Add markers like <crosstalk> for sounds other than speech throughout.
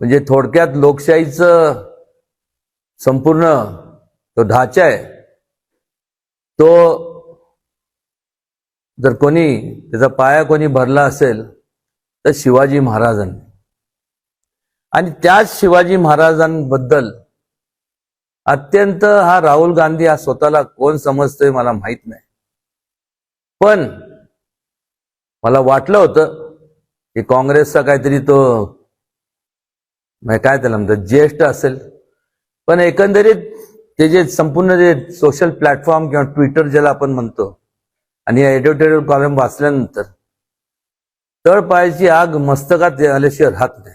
म्हणजे थोडक्यात लोकशाहीचं संपूर्ण तो ढाचा आहे तो जर कोणी त्याचा पाया कोणी भरला असेल तर शिवाजी महाराजांनी. आणि त्याच शिवाजी महाराजांबद्दल अत्यंत हा राहुल गांधी हा स्वतःला कोण समजतोय मला माहीत नाही. पण मला वाटलं होतं की काँग्रेसचा काहीतरी तो म्हणजे काय त्याला म्हणतात? ज्येष्ठ असेल. पण एकंदरीत ते जे संपूर्ण जे सोशल प्लॅटफॉर्म किंवा ट्विटर ज्याला आपण म्हणतो आणि एडिटोरियल कॉलम वाचल्यानंतर तळपायाची आग मस्तकात आल्याशिवाय राहत नाही.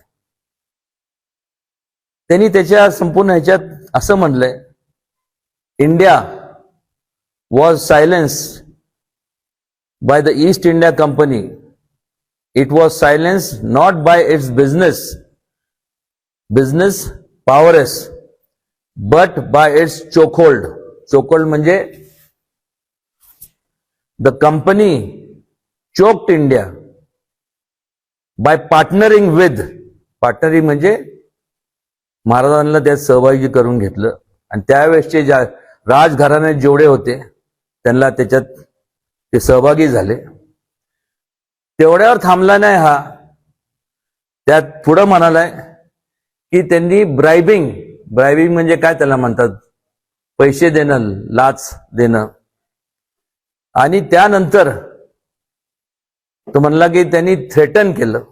त्यांनी त्याच्या संपूर्ण ह्याच्यात असं म्हणलंय India was silence by the East India Company it was silence not by its business business powers but by its chokehold chokehold म्हणजे the company choked India by partnering with. Partnering म्हणजे महाराजांना त्यात सहभागी करून घेतलं. आणि त्यावेळेसचे ज्या राजघराणे जेवढे होते त्यांना त्याच्यात ते सहभागी झाले. तेवढ्यावर थांबला नाही हा. त्यात पुढं म्हणालाय की त्यांनी ब्रायबिंग ब्रायबिंग म्हणजे काय त्याला म्हणतात? पैसे देणं लाच देणं. आणि त्यानंतर तो म्हणला की त्यांनी थ्रेटन केलं.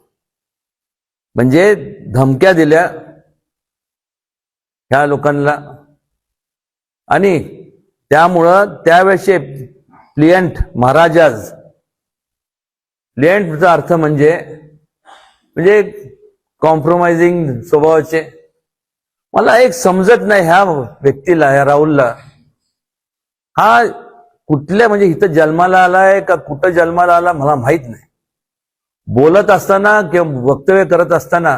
म्हणजे धमक्या दिल्या ह्या लोकांना. आणि त्यामुळं त्यावेळेचे प्लियंट महाराजाज प्लियंटचा अर्थ म्हणजे म्हणजे कॉम्प्रोमाइजिंग स्वभावाचे. मला एक समजत नाही ह्या व्यक्तीला ह्या राहुलला. हा कुठल्या म्हणजे इथं जन्माला आलाय का कुठं जन्माला आला मला माहीत नाही. बोलत असताना किंवा वक्तव्य करत असताना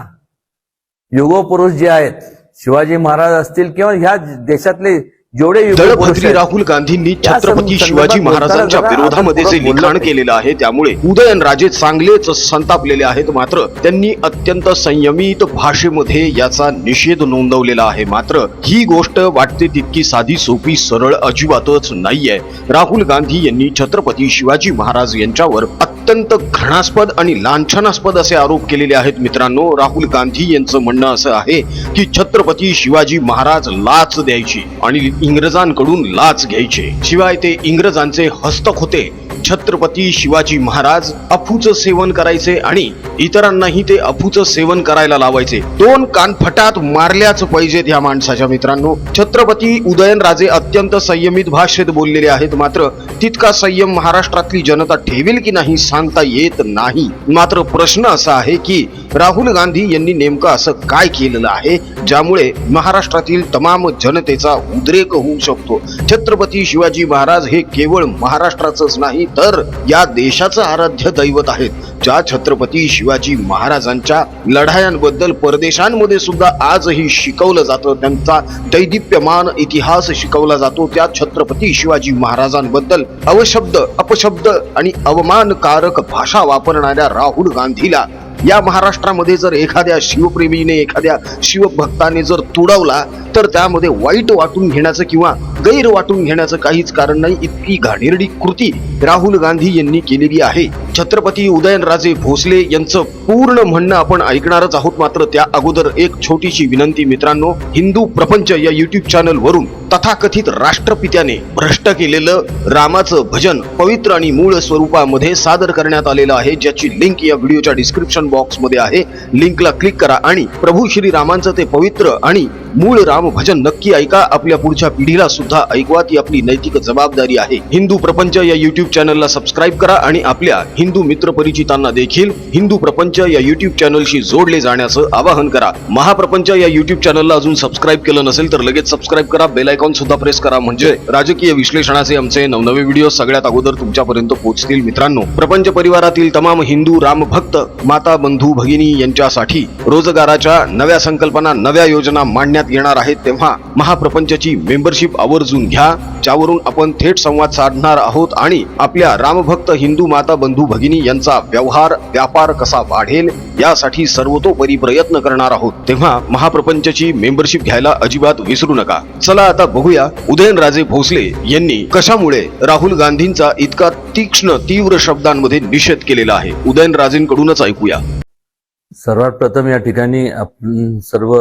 युगोपुरुष जे आहेत शिवाजी महाराज असतील किंवा ह्या देशातले जेवढे राहुल गांधींनी छत्रपती शिवाजी महाराजांच्या विरोधामध्ये जे लिखाण केलेलं आहे त्यामुळे उदयनराजे चांगलेच संतापलेले आहेत मात्र त्यांनी अत्यंत संयमित भाषेमध्ये याचा निषेध नोंदवलेला आहे. मात्र ही गोष्ट वाटते तितकी साधी सोपी सरळ अजिबातच नाहीये. राहुल गांधी यांनी छत्रपती शिवाजी महाराज यांच्यावर अत्यंत घृणास्पद आणि लांछनास्पद असे आरोप केलेले आहेत मित्रांनो. राहुल गांधी यांचं म्हणणं असं आहे की छत्रपती शिवाजी महाराज लाच द्यायची आणि इंग्रजांकडून लाच घ्यायचे. शिवाय ते इंग्रजांचे हस्तक होते. छत्रपती शिवाजी महाराज अफूचं सेवन करायचे आणि इतरांनाही ते अफूचं सेवन करायला लावायचे. दोन कानफटात मारल्याच पाहिजेत या माणसाच्या मित्रांनो. छत्रपती उदयनराजे अत्यंत संयमित भाषेत बोललेले आहेत. मात्र तितका संयम महाराष्ट्रातली जनता ठेवेल की नाही सांगता येत नाही. मात्र प्रश्न असा आहे की राहुल गांधी यांनी नेमकं असं काय केलेलं आहे ज्यामुळे महाराष्ट्रातील तमाम जनतेचा उद्रेक होऊ शकतो? छत्रपती शिवाजी महाराज हे केवळ महाराष्ट्राचंच नाही तर या देशाचं आराध्य दैवत आहेत. ज्या छत्रपती शिवाजी महाराजांच्या लढायांबद्दल परदेशांमध्ये सुद्धा आजही शिकवलं जातं त्यांचा दैदिप्यमान इतिहास शिकवला जातो त्या छत्रपती शिवाजी महाराजांबद्दल अवशब्द अपशब्द आणि अवमानकारक भाषा वापरणाऱ्या राहुल गांधीला या महाराष्ट्रामध्ये जर एखाद्या शिवप्रेमीने एखाद्या शिवभक्ताने जर तुडवला तर त्यामध्ये वाईट वाटून घेण्याचं किंवा गैर वाटून घेण्याचं काहीच कारण नाही इतकी घाणेरडी कृती राहुल गांधी यांनी केलेली आहे. छत्रपती उदयनराजे भोसले यांचं पूर्ण म्हणणं आपण ऐकणारच आहोत मात्र त्या अगोदर एक छोटीशी विनंती मित्रांनो हिंदू प्रपंच या युट्यूब चॅनल वरून तथाकथित राष्ट्रपित्याने भ्रष्ट केलेलं रामाचं भजन पवित्र आणि मूळ स्वरूपामध्ये सादर करण्यात आलेलं आहे ज्याची लिंक या व्हिडिओच्या डिस्क्रिप्शन बॉक्समध्ये आहे लिंकला क्लिक करा आणि प्रभू श्री रामांचं ते पवित्र आणि मूळ राम भजन नक्की ऐका. आपल्या पुढच्या पिढीला सुद्धा ऐकवा ती आपली नैतिक जबाबदारी आहे. हिंदू प्रपंच या युट्यूब चॅनलला सबस्क्राईब करा आणि आपल्या हिंदू मित्र परिचितांना देखील हिंदू प्रपंच या युट्यूब चॅनलशी जोडले जाण्याचं आवाहन करा. महाप्रपंच या युट्यूब चॅनलला अजून सबस्क्राईब केलं नसेल तर लगेच सबस्क्राईब करा. बेल आयकॉन सुद्धा प्रेस करा. म्हणजे राजकीय विश्लेषणाचे आमचे नवनवे व्हिडिओ सगळ्यात अगोदर तुमच्यापर्यंत पोहोचतील मित्रांनो. प्रपंच परिवारातील तमाम हिंदू रामभक्त माता बंधू भगिनी यांच्यासाठी रोजगाराच्या नव्या संकल्पना नव्या योजना मांडण्यात येणार आहेत. तेव्हा महाप्रपंचची मेंबरशिप आवर्जून आवर्जून घ्या ज्यावरून आपण थेट संवाद साधणार आहोत आणि आपल्या रामभक्त हिंदू माता बंधू भगिनी यांचा व्यवहार व्यापार कसा वाढेल यासाठी सर्वतोपरी प्रयत्न करणार आहोत तेव्हा महाप्रपंचची मेंबरशिप घ्यायला अजिबात विसरू नका चला आता बघूया उदयनराजे भोसले यांनी कशामुळे राहुल गांधींचा इतका तीक्ष्ण तीव्र शब्दांमध्ये निषेध केलेला आहे उदयनराजेंकडूनच ऐकूया सर्वात प्रथम या ठिकाणी आपण सर्व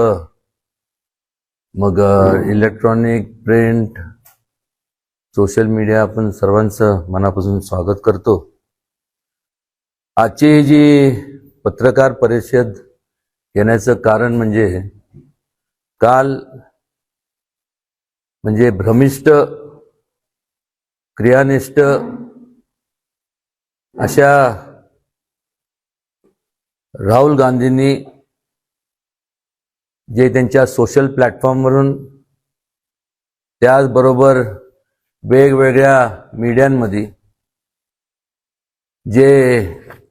मग इलेक्ट्रॉनिक प्रिंट सोशल मीडिया आपण सर्वांचं मनापासून स्वागत करतो. आजची ही जी पत्रकार परिषद घेण्याचं कारण म्हणजे काल म्हणजे भ्रमिष्ट क्रियानिष्ठ अशा राहुल गांधींनी जे त्यांच्या सोशल प्लॅटफॉर्मवरून त्याचबरोबर वेगवेगळ्या मीडियांमध्ये जे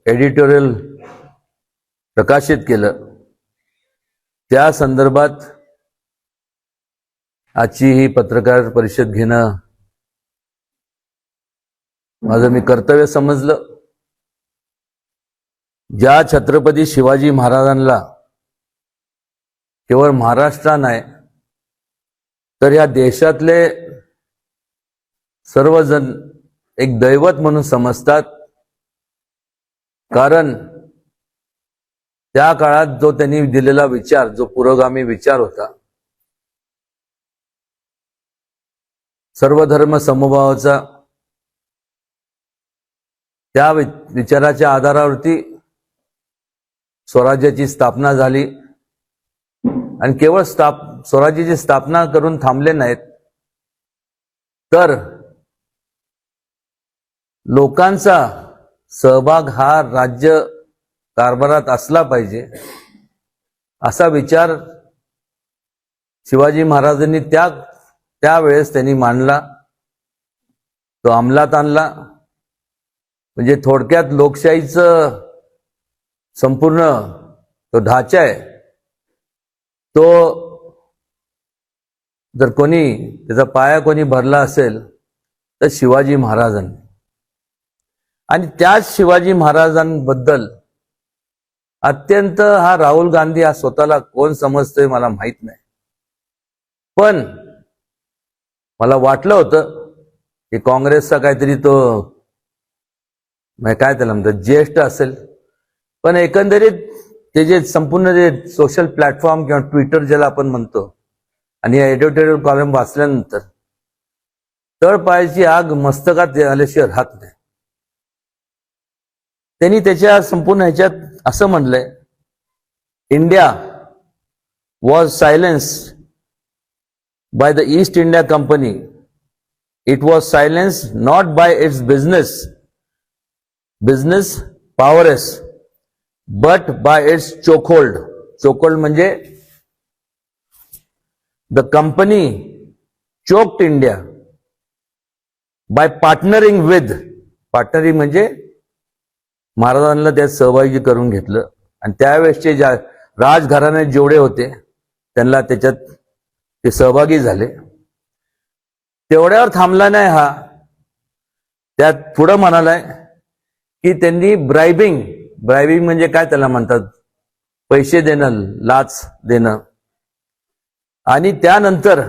एडिटोरियल प्रकाशित केलं त्या संदर्भात आजची ही पत्रकार परिषद घेणं माझं मी कर्तव्य समजलं. ज्या छत्रपती शिवाजी महाराजांना केवळ महाराष्ट्र नाही तर या देशातले सर्वजण एक दैवत म्हणून समजतात. कारण त्या काळात जो त्यांनी दिलेला विचार जो पुरोगामी विचार होता सर्वधर्म समभावाचा त्या विचाराच्या आधारावरती स्वराज्याची स्थापना झाली. आणि केवळ स्थाप स्वराज्याची स्थापना करून थांबले नाहीत तर लोकांचा सहभाग हा राज्य कारभारात असला पाहिजे असा विचार शिवाजी महाराजांनी त्या त्यावेळेस त्यांनी मांडला तो अंमलात आणला. म्हणजे थोडक्यात लोकशाहीचं संपूर्ण तो ढाचा आहे. तो जर कोणी त्याचा पाया कोणी भरला असेल तर शिवाजी महाराजांनी. आणि त्याच शिवाजी महाराजांबद्दल अत्यंत हा राहुल गांधी हा स्वतःला कोण समजतोय मला माहीत नाही. पण मला वाटलं होतं की काँग्रेसचा काहीतरी तो म्हणजे काय त्याला म्हणतात ज्येष्ठ असेल. पण एकंदरीत ते जे संपूर्ण जे सोशल प्लॅटफॉर्म किंवा ट्विटर ज्याला आपण म्हणतो आणि या एडिटोरियल कॉलम वाचल्यानंतर तळपायाची आग मस्तकात आल्याशिवाय राहत नाही. त्यांनी त्याच्या संपूर्ण ह्याच्यात असं म्हणलंय India was silence by the East India Company it was silence not by its business business powers but by its chokehold chokehold म्हणजे the company choked India by partnering with partnering म्हणजे महाराजांना त्यात सहभागी करून घेतलं. आणि त्यावेळेसचे ज्या राजघराणे जेवढे होते त्यांना त्याच्यात ते सहभागी झाले. तेवढ्यावर थांबला नाही हा. त्यात पुढं म्हणालाय की त्यांनी ब्रायबिंग ब्रायबिंग म्हणजे काय त्याला म्हणतात? पैसे देणं लाच देणं. आणि त्यानंतर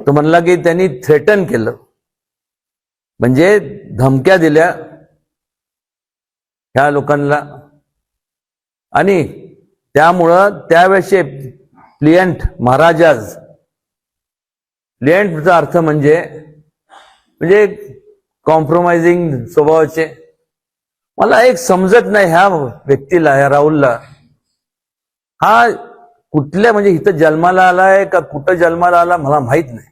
तो म्हणला की त्यांनी थ्रेटन केलं. म्हणजे धमक्या दिल्या ह्या लोकांना. आणि त्यामुळं त्यावेळेचे प्लियंट महाराजाज प्लियंटचा अर्थ म्हणजे म्हणजे कॉम्प्रोमाइजिंग स्वभावाचे. मला एक समजत नाही ह्या व्यक्तीला ह्या राहुलला. हा कुठल्या म्हणजे इथं जन्माला आलाय का कुठं जन्माला आला मला माहीत नाही.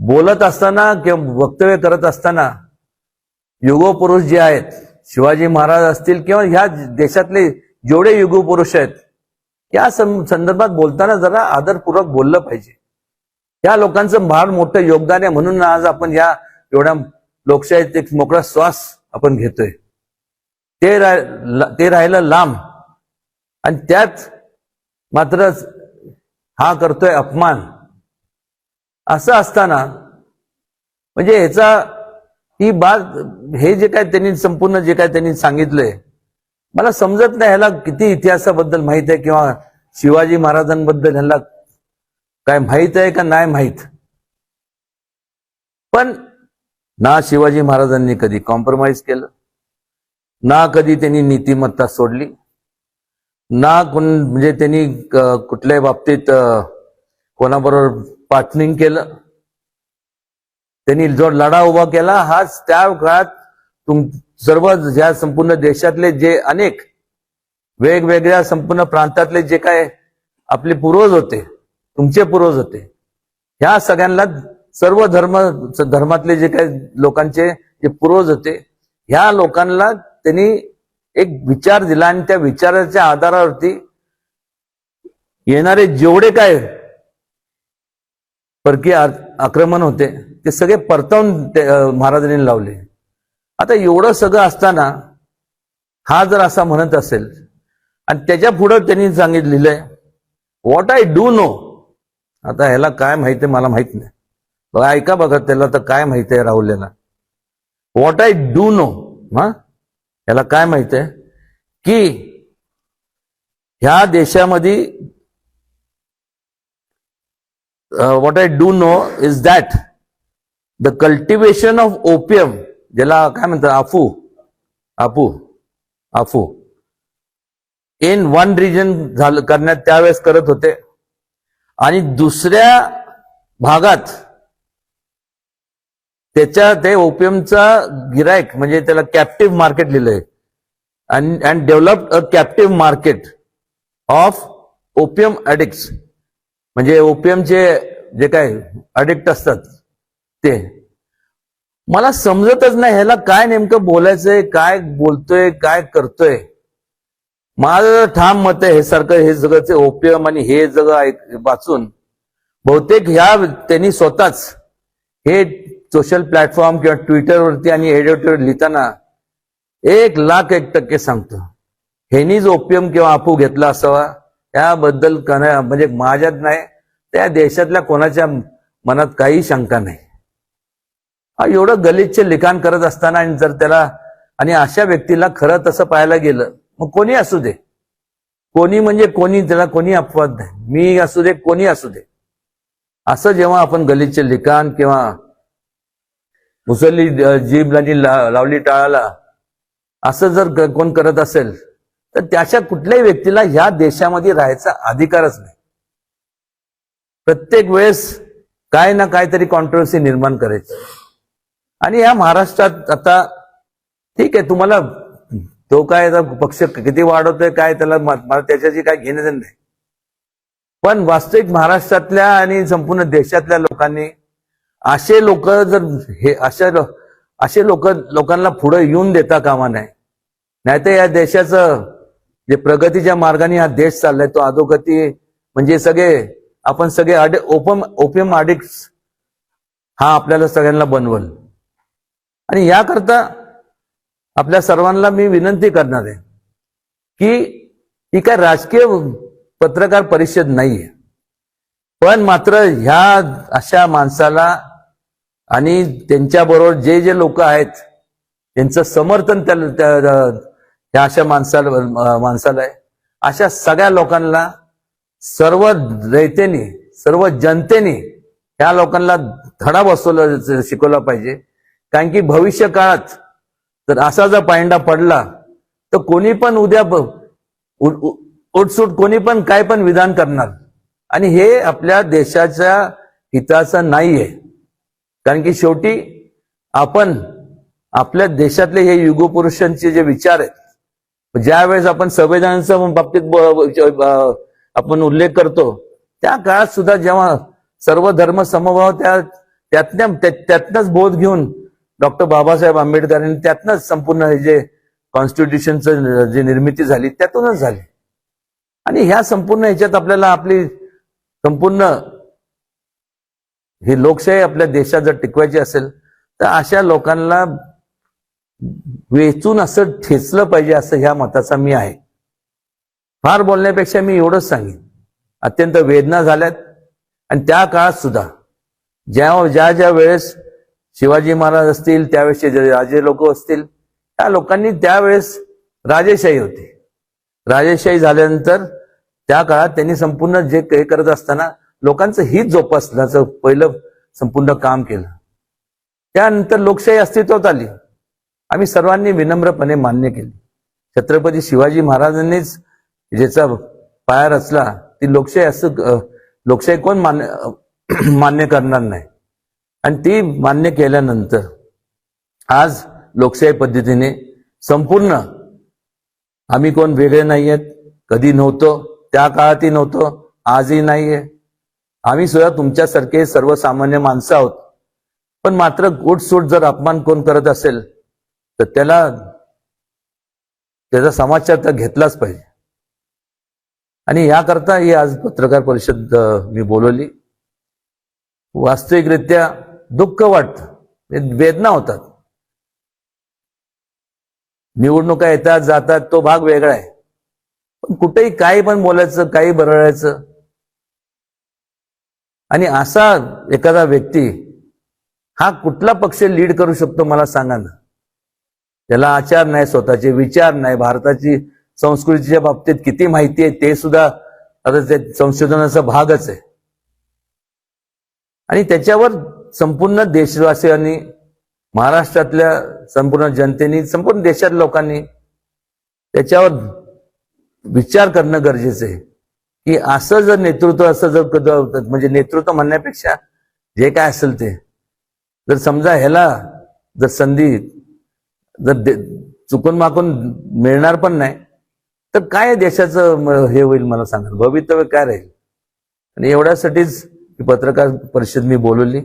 बोलत असताना किंवा वक्तव्य करत असताना युगोपुरुष जे आहेत शिवाजी महाराज असतील किंवा ह्या देशातले जेवढे युगोपुरुष आहेत या सं- संदर्भात बोलताना जरा आदरपूर्वक बोललं पाहिजे. या लोकांचं फार मोठं योगदान आहे म्हणून आज आपण या एवढ्या लोकशाहीत एक मोकळा श्वास आपण घेतोय. ते राह- ते राहिलं लांब. आणि त्यात मात्र हा करतोय अपमान. असं असताना म्हणजे ह्याचा ही बात हे जे काय त्यांनी संपूर्ण जे काय त्यांनी सांगितलंय मला समजत नाही ह्याला किती इतिहासाबद्दल माहीत आहे किंवा शिवाजी महाराजांबद्दल ह्याला काय माहीत आहे का नाही माहीत. पण ना शिवाजी महाराजांनी कधी कॉम्प्रोमाइज केलं. ना कधी त्यांनी नीतिमत्ता सोडली ना कोण म्हणजे त्यांनी कुठल्याही बाबतीत कोणाबरोबर पार्टनिंग केलं. त्यांनी जो लढा उभा केला हाच त्या काळात तुम सर्व ज्या संपूर्ण देशातले जे अनेक वेगवेगळ्या संपूर्ण प्रांतातले जे काय आपले पूर्वज होते तुमचे पूर्वज होते ह्या सगळ्यांना सर्व धर्म धर्मातले जे काही लोकांचे जे पूर्वज होते ह्या लोकांना त्यांनी एक विचार दिला आणि त्या विचाराच्या आधारावरती येणारे जेवढे काय परकीय आक्रमण होते ते सगळे परतवून महाराजांनी लावले. आता एवढं सगळं असताना हा जर असा म्हणत असेल आणि त्याच्या पुढं त्यांनी सांगितलेलंय व्हॉट आय डू नो आता ह्याला काय माहिती आहे मला माहीत नाही. बघा ऐका बघा त्याला तर काय माहिती आहे राहुल्याला व्हॉट आय डू नो हा? याला काय माहीत आहे की ह्या देशामध्ये what I do know is that the cultivation of opium ज्याला काय म्हणतात? आफू. आपू आफू. इन वन रिजन झालं करण्यात त्यावेळेस करत होते. आणि दुसऱ्या भागात त्याच्या ते ओपीएमचा गिरायक म्हणजे त्याला कॅप्टिव्ह मार्केट लिहिलंय. And develop a captive market of opium addicts म्हणजे ओपीएमचे जे काय अडिक्ट असतात ते. मला समजतच नाही ह्याला काय नेमकं बोलायचंय काय बोलतोय काय करतोय. माझं ठाम मत आहे हे सारखं हे सगळं ओपियम आणि हे सगळं ऐक- वाचून बहुतेक ह्या त्यांनी स्वतःच हे सोशल प्लॅटफॉर्म किंवा ट्विटरवरती आणि एडिटर लिहिताना एक लाख एक टक्के सांगतो. हेनीच ओपियम किंवा आपू घेतला असावा. याबद्दल कना- म्हणजे माझ्यात नाही त्या देशातल्या कोणाच्या मनात काही शंका नाही. हा एवढं गलिच्छ लिखाण करत असताना आणि जर त्याला आणि अशा व्यक्तीला खरं तसं पाहायला गेलं मग कोणी असू दे. कोणी म्हणजे कोणी त्याला कोणी अपवाद नाही. मी असू दे कोणी असू दे. असं जेव्हा आपण गलिच्छ लिखाण किंवा मुसल्ली जीभ लावली टाळाला. असं जर कोण करत असेल तर त्याच्या कुठल्याही व्यक्तीला ह्या देशामध्ये राहायचा अधिकारच नाही. प्रत्येक वेळेस काय ना काहीतरी कॉन्ट्रोवर्सी निर्माण करायची. आणि या महाराष्ट्रात आता ठीक आहे तुम्हाला तो काय पक्ष किती वाढवतोय काय त्याला मला त्याच्याशी काय घेणं देणं नाही. पण वास्तविक महाराष्ट्रातल्या आणि संपूर्ण देशातल्या लोकांनी असे लोक जर हे अशा असे लोक लोकांना पुढे येऊन देता कामा नाही नाहीतर या देशाचं जे प्रगतीच्या मार्गाने हा देश चाललाय तो अधोगती म्हणजे सगळे आपण सगळे अडे ओपम ओपियम अडिक्ट हा आपल्याला सगळ्यांना बनवल. आणि याकरता आपल्या सर्वांना मी विनंती करणार आहे की ही काय राजकीय पत्रकार परिषद नाहीये. पण मात्र ह्या अशा माणसाला आणि त्यांच्याबरोबर जे जे लोक आहेत त्यांचं समर्थन त्या त्या- त्या अशा माणसाला माणसाला आहे. अशा सगळ्या लोकांना सर्व रयतेने सर्व जनतेने ह्या लोकांना धडा बसवला शिकवला पाहिजे. कारण की भविष्य काळात जर असा जर पायंडा पडला तर कोणी पण उद्या उ- उठसूट कोणी पण काय पण विधान करणार. आणि हे आपल्या देशाच्या हिताचं नाहीये. कारण की शेवटी आपण आपल्या देशातले हे युगपुरुषांचे जे विचार आहेत ज्या वेळेस आपण संविधानाच्या बाबतीत आपण उल्लेख करतो त्या काळात सुद्धा जेव्हा सर्व धर्म समभाव त्या त्यातल्या त्यातनंच बोध घेऊन डॉक्टर बाबासाहेब आंबेडकरांनी त्यातनंच संपूर्ण हे जे कॉन्स्टिट्यूशनचं जी निर्मिती झाली त्यातूनच झाली. आणि ह्या संपूर्ण ह्याच्यात आपल्याला आपली संपूर्ण ही लोकशाही आपल्या देशात जर टिकवायची असेल तर अशा लोकांना वेचून असं ठेचलं पाहिजे असं ह्या मताचा मी आहे. फार बोलण्यापेक्षा मी एवढंच सांगेन. अत्यंत वेदना झाल्यात. आणि त्या काळात सुद्धा ज्या ज्या ज्या वेळेस शिवाजी महाराज असतील त्यावेळेसचे जे राजे लोक असतील त्या लोकांनी त्यावेळेस राजेशाही होती. राजेशाही झाल्यानंतर त्या काळात त्यांनी संपूर्ण जे काही करत असताना लोकांचं हित जोपासण्याचं पहिलं संपूर्ण काम केलं. त्यानंतर लोकशाही अस्तित्वात आली. आम्ही सर्वांनी विनम्रपणे मान्य केली. छत्रपती शिवाजी महाराजांनीच ज्याचा पाया रचला ती लोकशाही असं लोकशाही कोण मान्य <clears throat> मान्य करणार नाही. आणि ती मान्य केल्यानंतर आज लोकशाही पद्धतीने संपूर्ण आम्ही कोण वेगळे नाही आहेत कधी नव्हतो त्या काळातही नव्हतो आजही नाहीये. आम्ही सुद्धा तुमच्यासारखे सर्वसामान्य माणसं आहोत. पण मात्र सूट जर अपमान कोण करत असेल तर त्याला त्याचा समाचार तर घेतलाच पाहिजे. आणि याकरता ही आज पत्रकार परिषद मी बोलवली. वास्तविकरित्या दुःख वाटतं. वेदना होतात. निवडणुका येतात जातात तो भाग वेगळा आहे. पण कुठेही काही पण बोलायचं काही बरळायचं आणि असा एखादा व्यक्ती हा कुठला पक्ष लीड करू शकतो मला सांगा ना. त्याला आचार नाही स्वतःचे विचार नाही भारताची संस्कृतीच्या बाबतीत किती माहिती आहे ते सुद्धा आता ते संशोधनाचा भागच आहे. आणि त्याच्यावर संपूर्ण देशवासियांनी महाराष्ट्रातल्या संपूर्ण जनतेने संपूर्ण देशात लोकांनी त्याच्यावर विचार करणं गरजेचं आहे. की असं जर नेतृत्व असं जर कद- म्हणजे नेतृत्व म्हणण्यापेक्षा जे काय असेल ते. जर समजा ह्याला जर संधी जर चुकून माकून मिळणार पण नाही तर काय देशाचं हे होईल मला सांगा. भवितव्य काय राहील? आणि एवढ्यासाठीच ही पत्रकार परिषद मी बोलवली.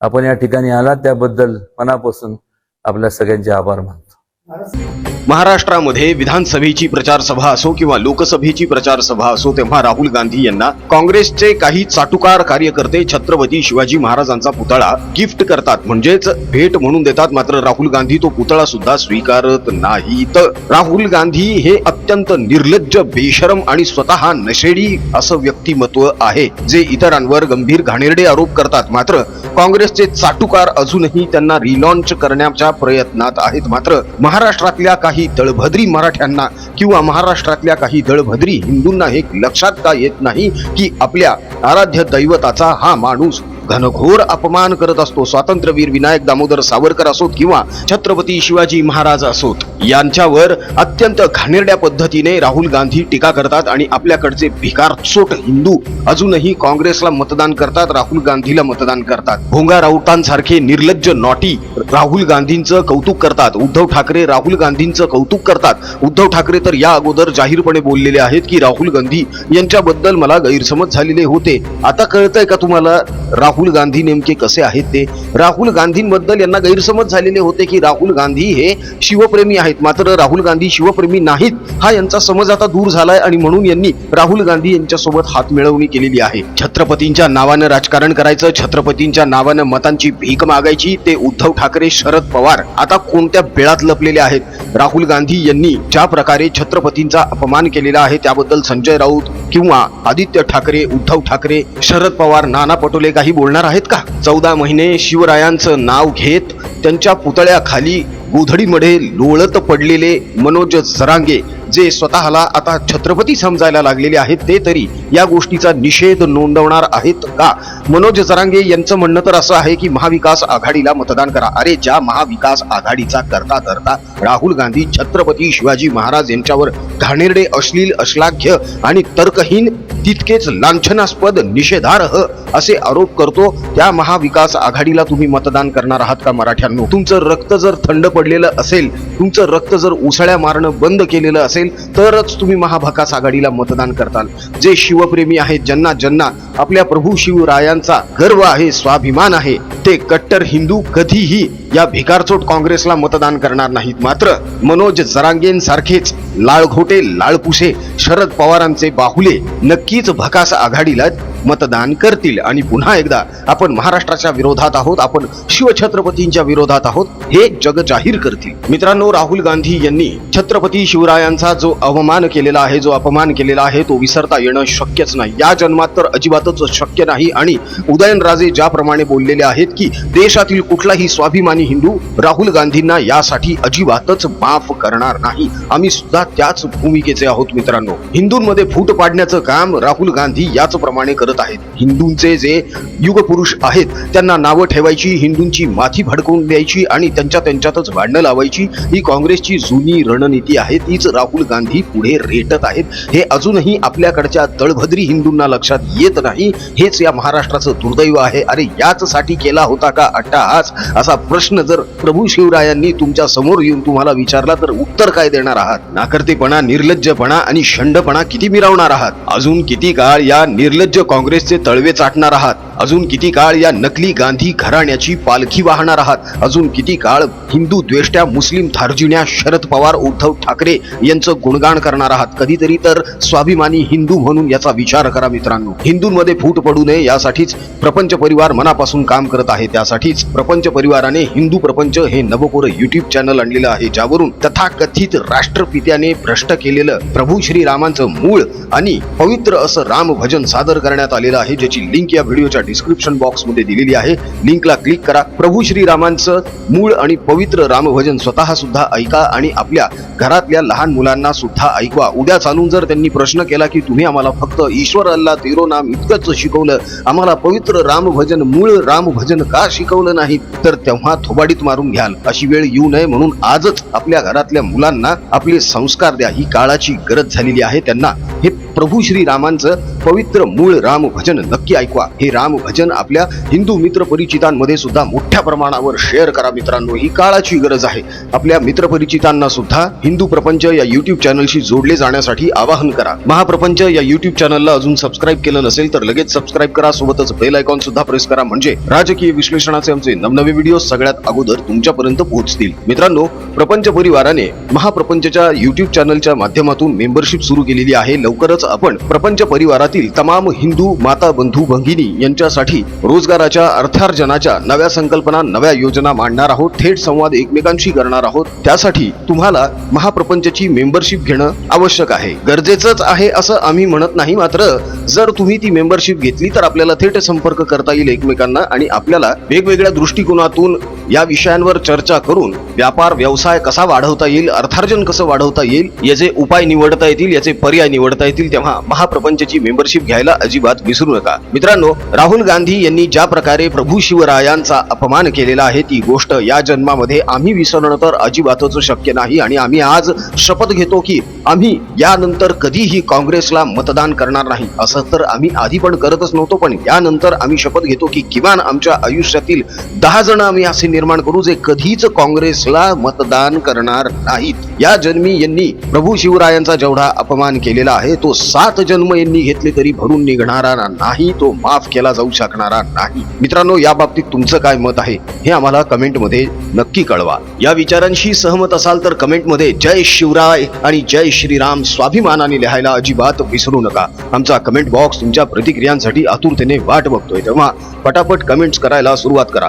आपण या ठिकाणी आला त्याबद्दल मनापासून आपल्या सगळ्यांचे आभार मानतो. महाराष्ट्रामध्ये विधानसभेची प्रचार सभा असो किंवा लोकसभेची प्रचार सभा असो तेव्हा राहुल गांधी यांना काँग्रेसचे काही चाटुकार कार्यकर्ते छत्रपती शिवाजी महाराजांचा पुतळा गिफ्ट करतात. म्हणजेच भेट म्हणून देतात. मात्र राहुल गांधी तो पुतळा सुद्धा स्वीकारत नाहीत. राहुल गांधी हे अत्यंत निर्लज्ज बेशरम आणि स्वतः नशेडी असं व्यक्तिमत्व आहे जे इतरांवर गंभीर घाणेरडे आरोप करतात. मात्र काँग्रेसचे चाटुकार अजूनही त्यांना रिलॉन्च करण्याच्या प्रयत्नात आहेत. मात्र महाराष्ट्रातल्या काही दळभद्री मराठ्यांना किंवा महाराष्ट्रातल्या काही दळभद्री हिंदूंना हे लक्षात का येत नाही की आपल्या आराध्य दैवताचा हा माणूस घनघोर अपमान करत असतो. स्वातंत्र्यवीर विनायक दामोदर सावरकर असोत किंवा छत्रपती शिवाजी महाराज असोत. यांच्यावर अत्यंत घाणेरड्या पद्धतीने राहुल गांधी टीका करतात आणि आपल्याकडचे भिकारचोट हिंदू अजूनही काँग्रेसला मतदान करतात राहुल गांधीला मतदान करतात. भोंगा राऊतांसारखे निर्लज्ज नॉटी राहुल गांधींचं कौतुक करतात. उद्धव ठाकरे राहुल गांधींचं कौतुक करतात. उद्धव ठाकरे तर या अगोदर जाहीरपणे बोललेले आहेत की राहुल गांधी यांच्याबद्दल मला गैरसमज झालेले होते. आता कळतंय का तुम्हाला राहुल राहुल गांधी नेमके कसे आहेत ते? राहुल गांधींबद्दल यांना गैरसमज झालेले होते की राहुल गांधी हे शिवप्रेमी आहेत. मात्र राहुल गांधी शिवप्रेमी नाहीत हा यांचा समज आता दूर झालाय आणि म्हणून यांनी राहुल गांधी यांच्यासोबत हात मिळवणी केलेली आहे. छत्रपतींच्या नावानं राजकारण करायचं छत्रपतींच्या नावानं मतांची भीक मागायची ते उद्धव ठाकरे शरद पवार आता कोणत्या बेळात लपलेले आहेत? राहुल गांधी यांनी ज्या प्रकारे छत्रपतींचा अपमान केलेला आहे त्याबद्दल संजय राऊत किंवा आदित्य ठाकरे उद्धव ठाकरे शरद पवार नाना पटोले काही बोलणार आहेत का? चौदा महिने शिवरायांचं नाव घेत त्यांच्या पुतळ्याखाली गोधडीमध्ये लोळत पडलेले मनोज सरांगे जे स्वतःला आता छत्रपती समजायला लागलेले आहेत ते तरी या गोष्टीचा निषेध नोंदवणार आहेत का? मनोज जरांगे यांचं म्हणणं तर असं आहे की महाविकास आघाडीला मतदान करा. अरे ज्या महाविकास आघाडीचा करता करता राहुल गांधी छत्रपती शिवाजी महाराज यांच्यावर घाणेरडे अश्लील अश्लाघ्य आणि तर्कहीन तितकेच लांछनास्पद निषेधार्ह असे आरोप करतो त्या महाविकास आघाडीला तुम्ही मतदान करणार आहात का मराठ्यांनो? तुमचं रक्त जर थंड पडलेलं असेल तुमचं रक्त जर उसळ्या मारणं बंद केलेलं असेल तरच तुम्ही महाभकास आघाडीला मतदान करताल. जे शिवप्रेमी आहेत ज्यांना ज्यांना आपल्या प्रभू शिवरायांचा गर्व आहे स्वाभिमान आहे ते कट्टर हिंदू कधीही या भिकारचोट काँग्रेसला मतदान करणार नाहीत. मात्र मनोज जरांगेंसारखेच लाळघोटे लाळपुसे शरद पवारांचे बाहुले नक्कीच भकास आघाडीला मतदान करतील. आणि पुन्हा एकदा आपण महाराष्ट्राच्या विरोधात आहोत आपण शिवछत्रपतींच्या विरोधात आहोत हे जग जाहीर करतील. मित्रांनो राहुल गांधी यांनी छत्रपती शिवरायांचा जो अवमान केलेला आहे जो अपमान केलेला आहे तो विसरता येणं शक्यच नाही. या जन्मात तर अजिबातच शक्य नाही. आणि उदयनराजे ज्याप्रमाणे बोललेले आहेत की देशातील कुठलाही स्वाभिमानी हिंदू राहुल गांधींना यासाठी अजिबातच माफ करणार नाही. आम्ही सुद्धा त्याच भूमिकेचे आहोत मित्रांनो. हिंदूंमध्ये फूट पाडण्याचं काम राहुल गांधी याच प्रमाणे करत आहेत. हिंदूंचे जे युगपुरुष आहेत त्यांना नावं ठेवायची हिंदूंची माथी भडकवून द्यायची आणि त्यांच्या त्यांच्यातच भांडणं लावायची ही काँग्रेसची जुनी रणनीती आहे. तीच राहुल गांधी पुढे रेटत आहेत. हे अजूनही आपल्याकडच्या तळभद्री हिंदूंना लक्षात येत नाही. हेच या महाराष्ट्राचं दुर्दैव आहे. अरे याचसाठी केला होता का अट्टाहास? असा प्रश्न जर प्रभू शिवरायांनी तुमच्यासमोर येऊन तुम्हाला विचारला तर उत्तर काय देणार आहात? नाकर्तेपणा निर्लज्जपणा आणि शंडपणा किती मिरवणार आहात? अजून किती काळ या निर्लज्ज काँग्रेसचे तळवे चाटणार आहात. अजून किती काळ या नकली गांधी घराण्याची पालखी वाहणार आहात? अजून किती काळ हिंदू द्वेष्ट्या मुस्लिम थार्जिण्या शरद पवार उद्धव ठाकरे यांचं गुणगान करणार आहात? कधीतरी तर स्वाभिमानी हिंदू म्हणून याचा विचार करा मित्रांनो. हिंदूंमध्ये फूट पडू नये यासाठीच प्रपंच परिवार मनापासून काम करत आहे. त्यासाठीच प्रपंच परिवाराने हिंदू प्रपंच हे नवकोर युट्यूब चॅनल आणलेलं आहे ज्यावरून तथाकथित राष्ट्रपित्याने भ्रष्ट केलेलं प्रभू श्री रामांचं मूळ आणि पवित्र असं राम भजन सादर करण्यात आलेलं आहे ज्याची लिंक या व्हिडिओच्या डिस्क्रिप्शन बॉक्समध्ये दिलेली आहे. लिंकला क्लिक करा. प्रभू श्री रामांचं मूळ आणि पवित्र रामभजन स्वतः सुद्धा ऐका आणि आपल्या घरातल्या लहान मुलांना सुद्धा ऐकवा. उद्या चालून जर त्यांनी प्रश्न केला की तुम्ही आम्हाला फक्त ईश्वर अल्ला तेरो नाम इतकंच शिकवलं आम्हाला पवित्र रामभजन मूळ रामभजन का शिकवलं नाही तर तेव्हा थोबाडीत मारून घ्याल. अशी वेळ येऊ नये म्हणून आजच आपल्या घरातल्या मुलांना आपले संस्कार द्या. ही काळाची गरज झालेली आहे. त्यांना हे प्रभू श्री रामांचं पवित्र मूळ राम भजन नक्की ऐकवा. हे राम भजन आपल्या हिंदू मित्र परिचितांमध्ये सुद्धा मोठ्या प्रमाणावर शेअर करा मित्रांनो. ही काळाची गरज आहे. आपल्या मित्र परिचितांना सुद्धा हिंदू प्रपंच या युट्यूब चॅनलशी जोडले जाण्यासाठी आवाहन करा. महाप्रपंच या युट्यूब चॅनलला अजून सबस्क्राईब केलं नसेल तर लगेच सबस्क्राईब करा. सोबतच बेल आयकॉन सुद्धा प्रेस करा. म्हणजे राजकीय विश्लेषणाचे आमचे नवनवे व्हिडिओ सगळ्यात अगोदर तुमच्यापर्यंत पोहोचतील. मित्रांनो प्रपंच परिवाराने महाप्रपंचच्या युट्यूब चॅनलच्या माध्यमातून मेंबरशिप सुरू केलेली आहे. लवकरच आपण प्रपंच परिवारातील तमाम हिंदू माता बंधू भगिनी यांच्यासाठी रोजगाराच्या अर्थार्जनाच्या नव्या संकल्पना नव्या योजना मांडणार आहोत थेट संवाद एकमेकांशी करणार आहोत. त्यासाठी तुम्हाला महाप्रपंचची मेंबरशिप घेणं आवश्यक आहे. गरजेचंच आहे असं आम्ही म्हणत नाही मात्र जर तुम्ही ती मेंबरशिप घेतली तर आपल्याला थेट संपर्क करता येईल एकमेकांना आणि आपल्याला वेगवेगळ्या दृष्टिकोनातून या विषयांवर चर्चा करून व्यापार व्यवसाय कसा वाढवता येईल अर्थार्जन कसं वाढवता येईल याचे उपाय निवडता येतील याचे पर्याय निवडता येतील तेव्हा महाप्रपंचची मेंबरशिप घ्यायला अजिबात विसरू नका. मित्रांनो राहुल गांधी यांनी ज्या प्रकारे प्रभू शिवरायांचा अपमान केलेला आहे ती गोष्ट या जन्मामध्ये आम्ही विसरणं तर अजिबातच शक्य नाही आणि आम्ही आज शपथ घेतो की आम्ही यानंतर कधीही काँग्रेसला मतदान करणार नाही. असं तर आम्ही आधी पण करतच नव्हतो पण यानंतर आम्ही शपथ घेतो की किमान आमच्या आयुष्यातील दहा जण आम्ही असे निर्माण करू जे कधीच काँग्रेसला मतदान करणार नाहीत. या जन्मी यांनी प्रभू शिवरायांचा जेवढा अपमान केलेला आहे आहे तो सात जन्म यांनी घेतले तरी भरून निघणारा नाही तो माफ केला जाऊ शकणारा नाही. मित्रांनो या बाबतीत तुमचं काय मत आहे हे आम्हाला कमेंटमध्ये नक्की कळवा. या विचारांशी सहमत असाल तर कमेंटमध्ये जय शिवराय आणि जय श्रीराम स्वाभिमानाने लिहायला अजिबात विसरू नका. आमचा कमेंट बॉक्स तुमच्या प्रतिक्रियांसाठी आतुरतेने वाट बघतोय. तेव्हा पटापट कमेंट्स करायला सुरुवात करा.